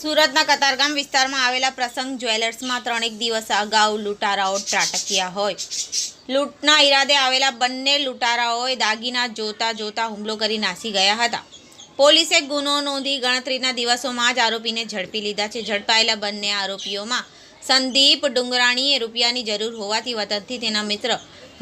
સુરતના કતારગામ વિસ્તારમાં આવેલા પ્રસંગ જ્વેલર્સમાં ત્રણેક દિવસ અગાઉ લૂંટારાઓ ત્રાટક્યા હોય. લૂંટના ઈરાદે આવેલા બંને લૂંટારાઓએ દાગીના જોતા જોતા હુમલો કરી નાસી ગયા હતા. પોલીસે ગુનો નોંધી ગણતરીના દિવસોમાં જ આરોપીને ઝડપી લીધા છે. ઝડપાયેલા બંને આરોપીઓમાં સંદીપ ડુંગરાણીએ રૂપિયાની જરૂર હોવાથી વતનથી તેના મિત્ર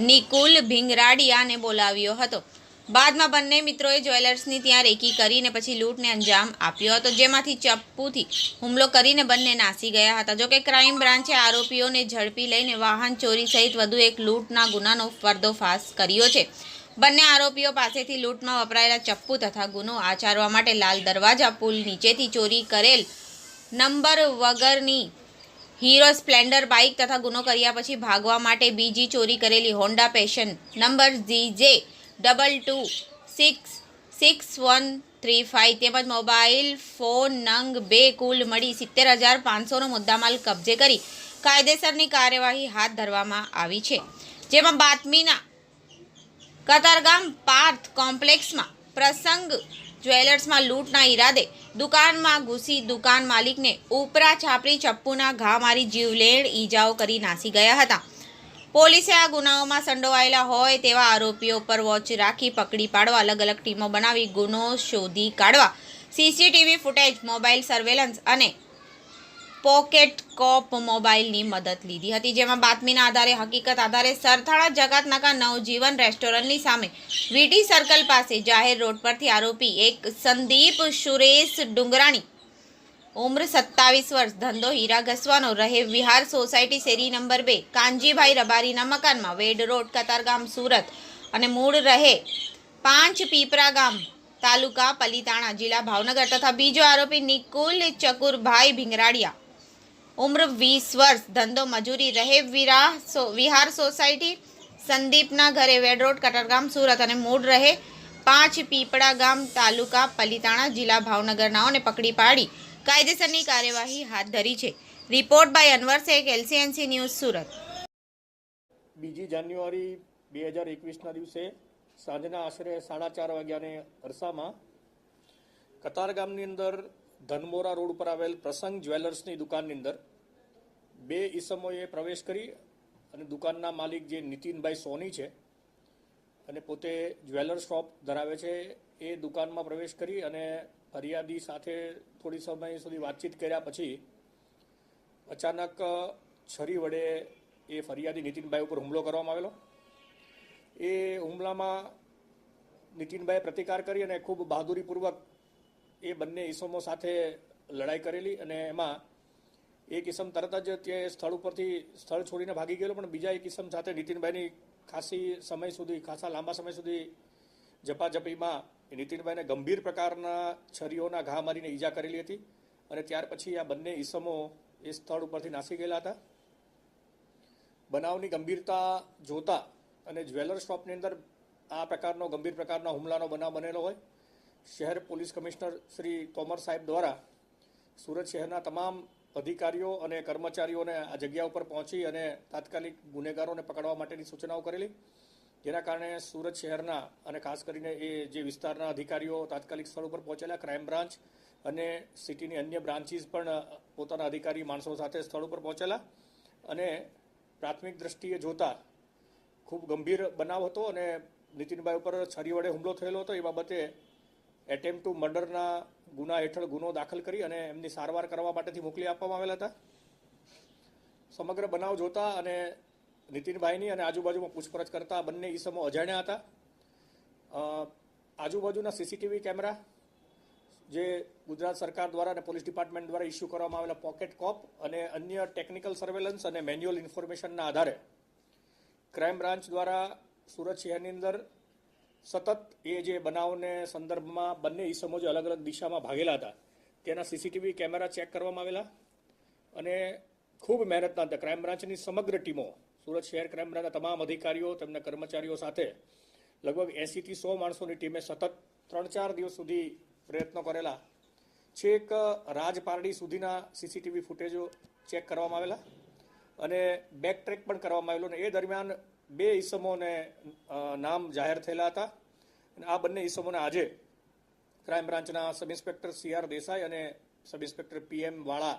નિકુલ ભીંગરાડિયાને બોલાવ્યો હતો. બાદમાં બંને મિત્રોએ જ્વેલર્સની ત્યાં રેકી કરીને પછી લૂંટને અંજામ આપ્યો હતો, જેમાંથી ચપ્પુથી હુમલો કરીને બંને નાસી ગયા હતા. જોકે ક્રાઇમ બ્રાન્ચે આરોપીઓને ઝડપી લઈને વાહન ચોરી સહિત વધુ એક લૂંટના ગુનાનો પર્દોફાશ કર્યો છે. બંને આરોપીઓ પાસેથી લૂંટમાં વપરાયેલા ચપ્પુ તથા ગુનો આચરવા માટે લાલ દરવાજા, પુલ નીચેથી ચોરી કરેલ નંબર વગરની હીરો સ્પ્લેન્ડર બાઇક તથા ગુનો કર્યા પછી ભાગવા માટે બીજી ચોરી કરેલી હોન્ડા પેશન નંબર ઝી જે double two six six one three five તેમજ મોબાઈલ ફોન નંગ બે કુલ મળી સિત્તેર હજાર પાંચસોનો મુદ્દામાલ કબજે કરી કાયદેસરની કાર્યવાહી હાથ ધરવામાં આવી છે. જેમાં બાતમીના કતારગામ પાર્થ કોમ્પ્લેક્સમાં પ્રસંગ જ્વેલર્સમાં લૂંટના ઈરાદે દુકાનમાં ઘૂસી દુકાન માલિકને ઉપરા છાપરી ચપ્પુના ઘા મારી જીવલેણ ઈજાઓ કરી નાસી ગયા હતા. પોલીસે આ ગુનાઓમાં સંડોવાયેલા હોય તેવા આરોપીઓ પર વોચ રાખી પકડી પાડવા અલગ અલગ ટીમો બનાવી ગુનો શોધી કાઢવા સીસીટીવી ફૂટેજ, મોબાઈલ સર્વેલન્સ અને પોકેટ કોપ મોબાઈલની મદદ લીધી હતી. જેમાં બાતમીના આધારે, હકીકત આધારે સરથાણા જગાતનાકા નવજીવન રેસ્ટોરન્ટની સામે વીટી સર્કલ પાસે જાહેર રોડ પરથી આરોપી એક સંદીપ સુરેશ ડુંગરાણી ઉમ્ર સત્તાવીસ વર્ષ. ધંધો હીરા ઘસવાનો રહે વિહાર સોસાયટી શેરી નંબર બે. કાનજીભાઈ રબારીના મકાનમાં વેડ રોડ, કતારગામ, સુરત અને મૂળ રહે પાંચ પીપરા ગામ. તાલુકા પલીતાણા જિલ્લા ભાવનગર તથા બીજો આરોપી નિકુલ ચકુરભાઈ ભીંગરાડિયા. ઉમ્ર વીસ વર્ષ. ધંધો મજૂરી રહે વિરા વિહાર સોસાયટી સંદીપના ઘરે વેડ રોડ કટરગામ સુરત અને મૂળ રહે પાંચ પીપળા ગામ તાલુકા પલીતાણા જિલ્લા ભાવનગરનાઓને પકડી પાડી. કાયદેસરની કાર્યવાહી હાથ ધરી છે. Report by Anwar Shaikh, LCNC news Surat. બીજી જાન્યુઆરી બે હજાર એકવીસના દિવસે સાંજના આશરે સાડા ચાર વાગ્યાને અરસામાં કતાર ગામની અંદર ધનમોરા રોડ ઉપર આવેલ પ્રસંગ જ્વેલર્સની દુકાનની અંદર બે ઈસમોએ પ્રવેશ કરી અને દુકાનના માલિક જે નીતિનભાઈ સોની છે અને પોતે જ્વેલર શોપ ધરાવે છે, એ દુકાનમાં પ્રવેશ કરી અને ફરિયાદી સાથે થોડી સમય સુધી વાતચીત કર્યા પછી અચાનક છરી વડે એ ફરિયાદી નીતિનભાઈ ઉપર હુમલો કરવામાં આવેલો. એ હુમલામાં નીતિનભાઈએ પ્રતિકાર કરી અને ખૂબ બહાદુરીપૂર્વક એ બંને ઈસમો સાથે લડાઈ કરેલી અને એમાં એક ઈસમ તરત જ તે સ્થળ ઉપરથી સ્થળ છોડીને ભાગી ગયેલો, પણ બીજા એક ઈસમ સાથે નીતિનભાઈની ખાસી સમય સુધી, ખાસા લાંબા સમય સુધી જપાજપીમાં નીતિનભાઈને ગંભીર પ્રકારના છરીઓના ઘા મારીને ઈજા કરેલી હતી અને ત્યાર પછી આ બંને ઈસમો એ સ્થળ ઉપરથી નાસી ગયેલા હતા. બનાવની ગંભીરતા જોતા અને જ્વેલર શોપની અંદર આ પ્રકારનો ગંભીર પ્રકારનો હુમલાનો બનાવ બનેલો હોય, શહેર પોલીસ કમિશનર શ્રી તોમર સાહેબ દ્વારા સુરત શહેરના તમામ અધિકારીઓ અને કર્મચારીઓને આ જગ્યા ઉપર પહોંચી અને તાત્કાલિક ગુનેગારોને પકડવા માટેની સૂચનાઓ કરેલી. જેના કારણે સુરત શહેરના અને ખાસ કરીને એ જે વિસ્તારના અધિકારીઓ તાત્કાલિક સ્થળ ઉપર પહોંચેલા ક્રાઇમ બ્રાન્ચ અને સિટીની અન્ય બ્રાન્ચીસ પણ પોતાના અધિકારી માણસો સાથે સ્થળ ઉપર પહોંચેલા અને પ્રાથમિક દ્રષ્ટિએ જોતા ખૂબ ગંભીર બનાવ હતો અને નીતિનભાઈ ઉપર છરી વડે હુમલો થયેલો હતો. એ બાબતે એટેમ્પ ટુ મર્ડરના ગુના હેઠળ ગુનો દાખલ કરી અને એમની સારવાર કરવા માટેથી મોકલી આપવામાં આવેલા હતા. સમગ્ર બનાવ જોતા અને નીતિનભાઈની અને આજુબાજુમાં પૂછપરછ કરતા બંને ઈસમો અજાણ્યા હતા. આજુબાજુના સીસીટીવી કેમેરા જે ગુજરાત સરકાર દ્વારા અને પોલીસ ડિપાર્ટમેન્ટ દ્વારા ઇસ્યુ કરવામાં આવેલા પોકેટ કોપ અને અન્ય ટેકનિકલ સર્વેલન્સ અને મેન્યુઅલ ઇન્ફોર્મેશનના આધારે ક્રાઇમ બ્રાન્ચ દ્વારા સુરત શહેરની અંદર સતત એ જે બનાવને સંદર્ભમાં બંને ઈસમો જે અલગ અલગ દિશામાં ભાગેલા હતા. તેના સીસીટીવી કેમેરા ચેક કરવામાં આવેલા અને ખૂબ મહેનતના હતા. ક્રાઇમ બ્રાન્ચની સમગ્ર ટીમો, સુરત શહેર ક્રાઇમ બ્રાન્ચના તમામ અધિકારીઓ, તેમના કર્મચારીઓ સાથે લગભગ એંસીથી સો માણસોની ટીમે સતત ત્રણ ચાર દિવસ સુધી પ્રયત્નો કરેલા. છેક રાજપારડી સુધીના સીસીટીવી ફૂટેજો ચેક કરવામાં આવેલા અને બેક ટ્રેક પણ કરવામાં આવેલો અને એ દરમિયાન બે ઈસમોને નામ જાહેર થયેલા હતા. અને આ બંને ઈસમોને આજે ક્રાઇમ બ્રાન્ચના sub inspector C R Desai અને સબ ઇન્સ્પેક્ટર પીએમ વાળા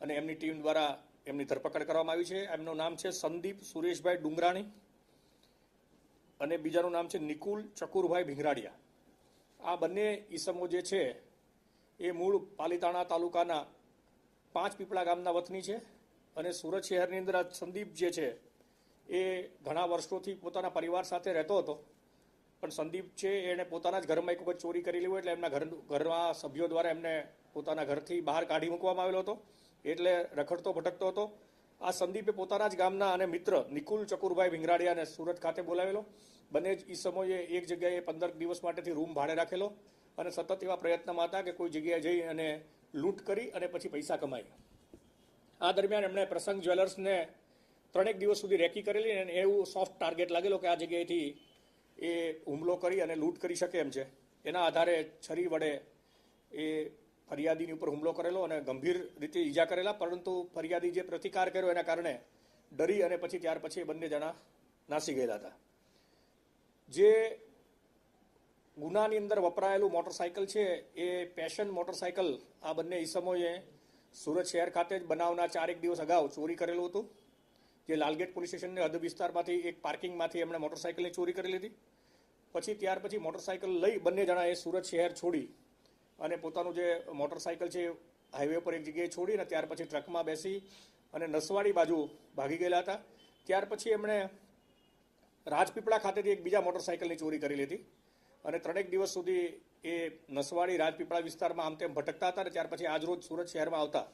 અને એમની ટીમ દ્વારા એમની ધરપકડ કરવામાં આવી છે. એમનું નામ છે સંદીપ સુરેશભાઈ ડુંગરાણી અને બીજાનું નામ છે નિકુલ ચકુરભાઈ ભીંગરાડિયા. આ બંને ઈસમો જે છે એ મૂળ પાલીતાણા તાલુકાના પાંચ પીપળા ગામના વતની છે અને સુરત શહેરની અંદર આ સંદીપ જે છે એ ઘણા વર્ષોથી પોતાના પરિવાર સાથે રહેતો હતો. પણ સંદીપ છે એણે પોતાના જ ઘરમાં એક વખત ચોરી કરેલી હોય એટલે એમના ઘર ઘરના સભ્યો દ્વારા એમને પોતાના ઘરથી બહાર કાઢી મૂકવામાં આવેલો હતો. એટલે રખડતો, ભટકતો હતો. આ સંદીપે પોતાના જ ગામના અને મિત્ર નિકુલ ચકુરભાઈ ભીંગરાડિયાને સુરત ખાતે બોલાવેલો. બંને જ એ સમયે એક જગ્યાએ પંદર દિવસ માટેથી રૂમ ભાડે રાખેલો અને સતત એવા પ્રયત્નમાં હતા કે કોઈ જગ્યાએ જઈ અને લૂંટ કરી અને પછી પૈસા કમાઈ આ દરમિયાન એમણે પ્રસંગ જ્વેલર્સને ત્રણેક દિવસ સુધી રેકી કરેલી અને એવું સોફ્ટ ટાર્ગેટ લાગેલો કે આ જગ્યાએથી એ હુમલો કરી અને લૂંટ કરી શકે એમ છે. એના આધારે છરી વડે એ ફરિયાદીની ઉપર હુમલો કરેલો અને ગંભીર રીતે ઈજા કરેલા, પરંતુ ફરિયાદી જે પ્રતિકાર કર્યો એના કારણે ડરી અને પછી ત્યાર પછી બંને જણા નાસી ગયેલા હતા. જે ગુનાની અંદર વપરાયેલું મોટરસાયકલ છે, એ પેશન મોટરસાયકલ આ બંને ઈસમોએ સુરત શહેર ખાતે જ બનાવના ચારેક દિવસ અગાઉ ચોરી કરેલું હતું. જે લાલગેટ પોલીસ સ્ટેશનને હદ વિસ્તારમાંથી એક પાર્કિંગમાંથી એમણે મોટરસાયકલની ચોરી કરી હતી પછી ત્યાર પછી મોટરસાયકલ લઈ બંને જણાએ સુરત શહેર છોડી અને પોતાનું જે મોટરસાયકલ છે હાઈવે પર એક જગ્યાએ છોડી અને ત્યાર પછી ટ્રકમાં બેસી અને નસવાડી બાજુ ભાગી ગયેલા હતા. ત્યાર પછી એમણે રાજપીપળા ખાતેથી એક બીજા મોટરસાયકલની ચોરી કરી લીધી અને ત્રણેક દિવસ સુધી એ નસવાડી રાજપીપળા વિસ્તારમાં આમ તેમ ભટકતા હતા અને ત્યાર પછી આજરોજ સુરત શહેરમાં આવતા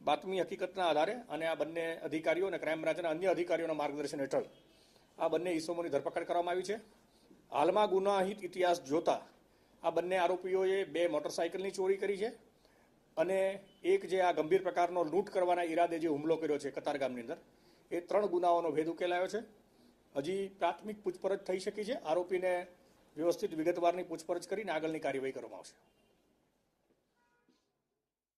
બાતમી હકીકતના આધારે અને આ બંને અધિકારીઓ અને ક્રાઇમ બ્રાન્ચના અન્ય અધિકારીઓના માર્ગદર્શન હેઠળ આ બંને ઇસમોની ધરપકડ કરવામાં આવી છે. હાલમાં ગુનાહિત ઇતિહાસ જોતા આ બંને આરોપીઓએ બે મોટરસાયકલની ચોરી કરી છે અને એક જે આ ગંભીર પ્રકારનો લૂંટ કરવાના ઈરાદે જે હુમલો કર્યો છે કતારગામની અંદર, એ ત્રણ ગુનાઓનો ભેદ ઉકેલાયો છે. હજી પ્રાથમિક પૂછપરછ થઈ શકી છે. આરોપીને વ્યવસ્થિત વિગતવારની પૂછપરછ કરીને આગળની કાર્યવાહી કરવામાં આવશે.